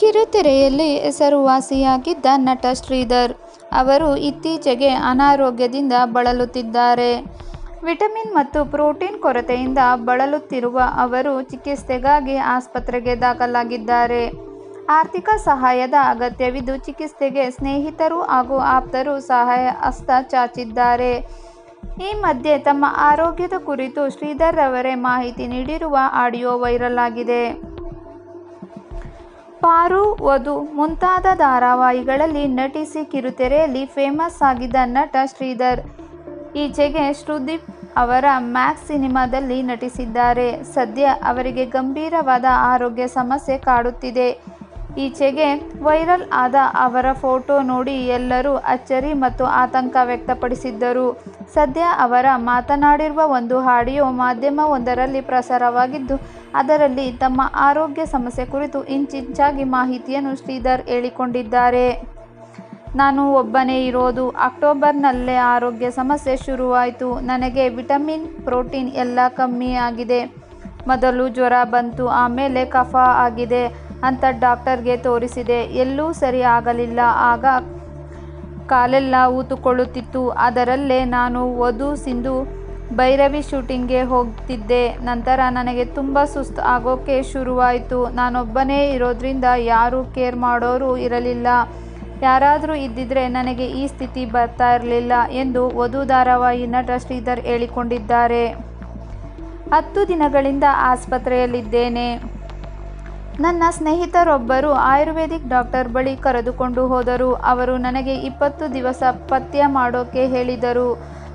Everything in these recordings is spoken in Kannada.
ಕಿರುತೆರೆಯಲ್ಲಿ ಹೆಸರುವಾಸಿಯಾಗಿದ್ದ ನಟ ಶ್ರೀಧರ್ ಅವರು ಇತ್ತೀಚೆಗೆ ಅನಾರೋಗ್ಯದಿಂದ ಬಳಲುತ್ತಿದ್ದಾರೆ. ವಿಟಮಿನ್ ಮತ್ತು ಪ್ರೋಟೀನ್ ಕೊರತೆಯಿಂದ ಬಳಲುತ್ತಿರುವ ಅವರು ಚಿಕಿತ್ಸೆಗಾಗಿ ಆಸ್ಪತ್ರೆಗೆ ದಾಖಲಾಗಿದ್ದಾರೆ. ಆರ್ಥಿಕ ಸಹಾಯದ ಅಗತ್ಯವಿದ್ದು, ಚಿಕಿತ್ಸೆಗೆ ಸ್ನೇಹಿತರು ಹಾಗೂ ಆಪ್ತರು ಸಹಾಯ ಹಸ್ತ ಚಾಚಿದ್ದಾರೆ. ಈ ಮಧ್ಯೆ ತಮ್ಮ ಆರೋಗ್ಯದ ಕುರಿತು ಶ್ರೀಧರ್ ಅವರೇ ಮಾಹಿತಿ ನೀಡಿರುವ ಆಡಿಯೋ ವೈರಲ್ ಆಗಿದೆ. ಪಾರು, ವಧು ಮುಂತಾದ ಧಾರಾವಾಹಿಗಳಲ್ಲಿ ನಟಿಸಿ ಕಿರುತೆರೆಯಲ್ಲಿ ಫೇಮಸ್ ಆಗಿದ್ದ ನಟ ಶ್ರೀಧರ್ ಈಚೆಗೆ ಶ್ರುದೀಪ್ ಅವರ ಮ್ಯಾಕ್ಸ್ ಸಿನಿಮಾದಲ್ಲಿ ನಟಿಸಿದ್ದಾರೆ. ಸದ್ಯ ಅವರಿಗೆ ಗಂಭೀರವಾದ ಆರೋಗ್ಯ ಸಮಸ್ಯೆ ಕಾಡುತ್ತಿದೆ. ಈಚೆಗೆ ವೈರಲ್ ಆದ ಅವರ ಫೋಟೋ ನೋಡಿ ಎಲ್ಲರೂ ಅಚ್ಚರಿ ಮತ್ತು ಆತಂಕ ವ್ಯಕ್ತಪಡಿಸಿದ್ದರು. ಸದ್ಯ ಅವರ ಮಾತನಾಡಿರುವ ಒಂದು ಹಾಡಿಯೋ ಮಾಧ್ಯಮವೊಂದರಲ್ಲಿ ಪ್ರಸಾರವಾಗಿದ್ದು, ಅದರಲ್ಲಿ ತಮ್ಮ ಆರೋಗ್ಯ ಸಮಸ್ಯೆ ಕುರಿತು ಇಂಚಿಂಚಾಗಿ ಮಾಹಿತಿಯನ್ನು ಶ್ರೀಧರ್ ಹೇಳಿಕೊಂಡಿದ್ದಾರೆ. "ನಾನು ಒಬ್ಬನೇ ಇರೋದು. ಅಕ್ಟೋಬರ್ನಲ್ಲೇ ಆರೋಗ್ಯ ಸಮಸ್ಯೆ ಶುರುವಾಯಿತು ನನಗೆ ವಿಟಮಿನ್, ಪ್ರೋಟೀನ್ ಎಲ್ಲ ಕಮ್ಮಿ ಆಗಿದೆ. ಮೊದಲು ಜ್ವರ ಬಂತು. ಆಮೇಲೆ ಕಫ ಆಗಿದೆ ಅಂತ ಡಾಕ್ಟರ್ಗೆ ತೋರಿಸಿದೆ. ಎಲ್ಲೂ ಸರಿ ಆಗಲಿಲ್ಲ. ಆಗ ಕಾಲೆಲ್ಲ ಊತುಕೊಳ್ಳುತ್ತಿತ್ತು ಅದರಲ್ಲೇ ನಾನು ವಧು, ಸಿಂಧು, ಭೈರವಿ ಶೂಟಿಂಗ್ಗೆ ಹೋಗ್ತಿದ್ದೆ. ನಂತರ ನನಗೆ ತುಂಬ ಸುಸ್ತು ಆಗೋಕ್ಕೆ ಶುರುವಾಯಿತು ನಾನೊಬ್ಬನೇ ಇರೋದ್ರಿಂದ ಯಾರೂ ಕೇರ್ ಮಾಡೋರು ಇರಲಿಲ್ಲ. ಯಾರಾದರೂ ಇದ್ದಿದ್ರೆ ನನಗೆ ಈ ಸ್ಥಿತಿ ಬರ್ತಾ ಇರಲಿಲ್ಲ ಎಂದು ವಧು ಧಾರಾವಾಹಿ ನಟ ಶ್ರೀಧರ್ ಹೇಳಿಕೊಂಡಿದ್ದಾರೆ. ಹತ್ತು ದಿನಗಳಿಂದ ಆಸ್ಪತ್ರೆಯಲ್ಲಿದ್ದೇನೆ. ನನ್ನ ಸ್ನೇಹಿತರೊಬ್ಬರು ಆಯುರ್ವೇದಿಕ್ ಡಾಕ್ಟರ್ ಬಳಿ ಕರೆದುಕೊಂಡು ಹೋದರು. ಅವರು ನನಗೆ ಇಪ್ಪತ್ತು ದಿವಸ ಪಥ್ಯ ಮಾಡೋಕೆ ಹೇಳಿದರು.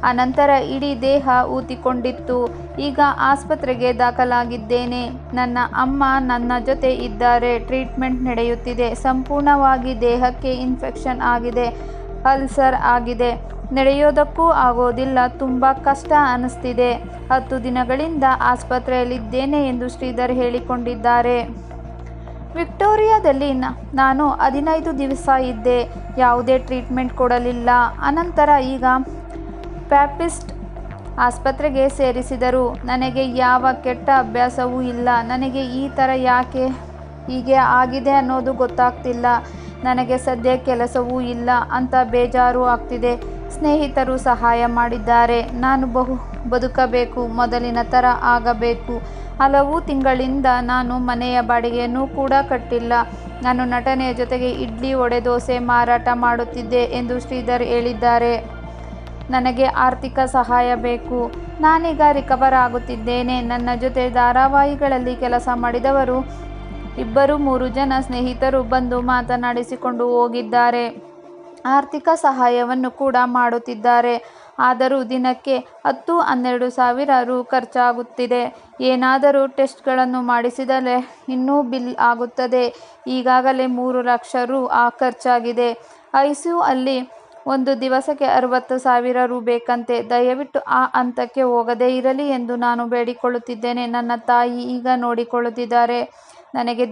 ಅನಂತರ ಇಡೀ ದೇಹ ಊತಿಕೊಂಡಿತ್ತು ಈಗ ಆಸ್ಪತ್ರೆಗೆ ದಾಖಲಾಗಿದ್ದೇನೆ. ನನ್ನ ಅಮ್ಮ ನನ್ನ ಜೊತೆ ಇದ್ದಾರೆ. ಟ್ರೀಟ್ಮೆಂಟ್ ನಡೆಯುತ್ತಿದೆ. ಸಂಪೂರ್ಣವಾಗಿ ದೇಹಕ್ಕೆ ಇನ್ಫೆಕ್ಷನ್ ಆಗಿದೆ. ಅಲ್ಸರ್ ಆಗಿದೆ. ನಡೆಯೋದಕ್ಕೂ ಆಗೋದಿಲ್ಲ. ತುಂಬ ಕಷ್ಟ ಅನಿಸ್ತಿದೆ. ಹತ್ತು ದಿನಗಳಿಂದ ಆಸ್ಪತ್ರೆಯಲ್ಲಿದ್ದೇನೆ ಎಂದು ಶ್ರೀಧರ್ ಹೇಳಿಕೊಂಡಿದ್ದಾರೆ. ವಿಕ್ಟೋರಿಯಾದಲ್ಲಿ ನಾನು ಹದಿನೈದು ದಿವಸ ಇದ್ದೆ. ಯಾವುದೇ ಟ್ರೀಟ್ಮೆಂಟ್ ಕೊಡಲಿಲ್ಲ. ಅನಂತರ ಈಗ ಪ್ಯಾಪಿಸ್ಟ್ ಆಸ್ಪತ್ರೆಗೆ ಸೇರಿಸಿದರು. ನನಗೆ ಯಾವ ಕೆಟ್ಟ ಅಭ್ಯಾಸವೂ ಇಲ್ಲ. ನನಗೆ ಈ ಥರ ಯಾಕೆ ಹೀಗೆ ಆಗಿದೆ ಅನ್ನೋದು ಗೊತ್ತಾಗ್ತಿಲ್ಲ. ನನಗೆ ಸದ್ಯ ಕೆಲಸವೂ ಇಲ್ಲ ಅಂತ ಬೇಜಾರು ಆಗ್ತಿದೆ. ಸ್ನೇಹಿತರು ಸಹಾಯ ಮಾಡಿದ್ದಾರೆ. ನಾನು ಬಹು, ಬದುಕಬೇಕು. ಮೊದಲಿನ ಥರ ಆಗಬೇಕು. ಹಲವು ತಿಂಗಳಿಂದ ನಾನು ಮನೆಯ ಬಾಡಿಗೆಯನ್ನು ಕೂಡ ಕಟ್ಟಿಲ್ಲ. ನಾನು ನಟನೆಯ ಜೊತೆಗೆ ಇಡ್ಲಿ, ವಡೆ, ದೋಸೆ ಮಾರಾಟ ಮಾಡುತ್ತಿದ್ದೆ ಎಂದು ಶ್ರೀಧರ್ ಹೇಳಿದ್ದಾರೆ. ನನಗೆ ಆರ್ಥಿಕ ಸಹಾಯ ಬೇಕು. ನಾನೀಗ ರಿಕವರ್ ಆಗುತ್ತಿದ್ದೇನೆ. ನನ್ನ ಜೊತೆ ಧಾರಾವಾಹಿಗಳಲ್ಲಿ ಕೆಲಸ ಮಾಡಿದವರು ಇಬ್ಬರು ಮೂರು ಜನ ಸ್ನೇಹಿತರು ಬಂದು ಮಾತನಾಡಿಸಿಕೊಂಡು ಹೋಗಿದ್ದಾರೆ. ಆರ್ಥಿಕ ಸಹಾಯವನ್ನು ಕೂಡ ಮಾಡುತ್ತಿದ್ದಾರೆ. ಆದರೂ ದಿನಕ್ಕೆ ಹತ್ತು, ಹನ್ನೆರಡು ಸಾವಿರ ರೂ. ಖರ್ಚಾಗುತ್ತಿದೆ. ಏನಾದರೂ ಟೆಸ್ಟ್ಗಳನ್ನು ಮಾಡಿಸಿದರೆ ಇನ್ನೂ ಬಿಲ್ ಆಗುತ್ತದೆ. ಈಗಾಗಲೇ ಮೂರು ಲಕ್ಷ ರೂ. ಖರ್ಚಾಗಿದೆ. ಐಸಿಯು ಅಲ್ಲಿ ಒಂದು ದಿವಸಕ್ಕೆ ಅರವತ್ತು ಸಾವಿರ ರೂ. ಬೇಕಂತೆ. ದಯವಿಟ್ಟು ಆ ಹಂತಕ್ಕೆ ಹೋಗದೇ ಇರಲಿ ಎಂದು ನಾನು ಬೇಡಿಕೊಳ್ಳುತ್ತಿದ್ದೇನೆ. ನನ್ನ ತಾಯಿ ಈಗ ನೋಡಿಕೊಳ್ಳುತ್ತಿದ್ದಾರೆ. ನನಗೆ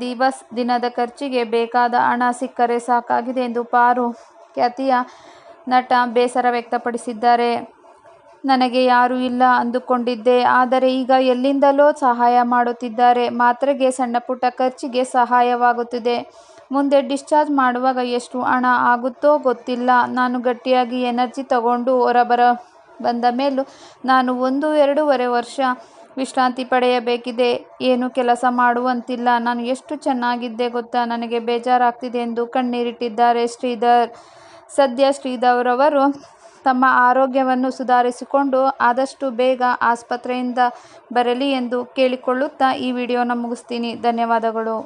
ದಿನದ ಖರ್ಚಿಗೆ ಬೇಕಾದ ಹಣ ಸಿಕ್ಕರೆ ಸಾಕಾಗಿದೆ ಎಂದು ಪಾರು ಖ್ಯಾತಿಯ ನಟ ಬೇಸರ ವ್ಯಕ್ತಪಡಿಸಿದ್ದಾರೆ. ನನಗೆ ಯಾರೂ ಇಲ್ಲ ಅಂದುಕೊಂಡಿದ್ದೆ. ಆದರೆ ಈಗ ಎಲ್ಲಿಂದಲೋ ಸಹಾಯ ಮಾಡುತ್ತಿದ್ದಾರೆ. ಮಾತ್ರೆಗೆ, ಸಣ್ಣಪುಟ್ಟ ಖರ್ಚಿಗೆ ಸಹಾಯವಾಗುತ್ತಿದೆ. ಮುಂದೆ ಡಿಸ್ಚಾರ್ಜ್ ಮಾಡುವಾಗ ಎಷ್ಟು ಹಣ ಆಗುತ್ತೋ ಗೊತ್ತಿಲ್ಲ. ನಾನು ಗಟ್ಟಿಯಾಗಿ ಎನರ್ಜಿ ತಗೊಂಡು ಹೊರಬರ ಬಂದ ಮೇಲೂ ನಾನು ಒಂದು ಎರಡೂವರೆ ವರ್ಷ ವಿಶ್ರಾಂತಿ ಪಡೆಯಬೇಕಿದೆ. ಏನು ಕೆಲಸ ಮಾಡುವಂತಿಲ್ಲ. ನಾನು ಎಷ್ಟು ಚೆನ್ನಾಗಿದ್ದೆ ಗೊತ್ತಾ. ನನಗೆ ಬೇಜಾರಾಗ್ತಿದೆ ಎಂದು ಕಣ್ಣೀರಿಟ್ಟಿದ್ದಾರೆ ಶ್ರೀಧರ್. ಸದ್ಯ ಶ್ರೀಧರ್ರವರು ತಮ್ಮ ಆರೋಗ್ಯವನ್ನು ಸುಧಾರಿಸಿಕೊಂಡು ಆದಷ್ಟು ಬೇಗ ಆಸ್ಪತ್ರೆಯಿಂದ ಬರಲಿ ಎಂದು ಕೇಳಿಕೊಳ್ಳುತ್ತಾ ಈ ವಿಡಿಯೋನ ಮುಗಿಸ್ತೀನಿ. ಧನ್ಯವಾದಗಳು.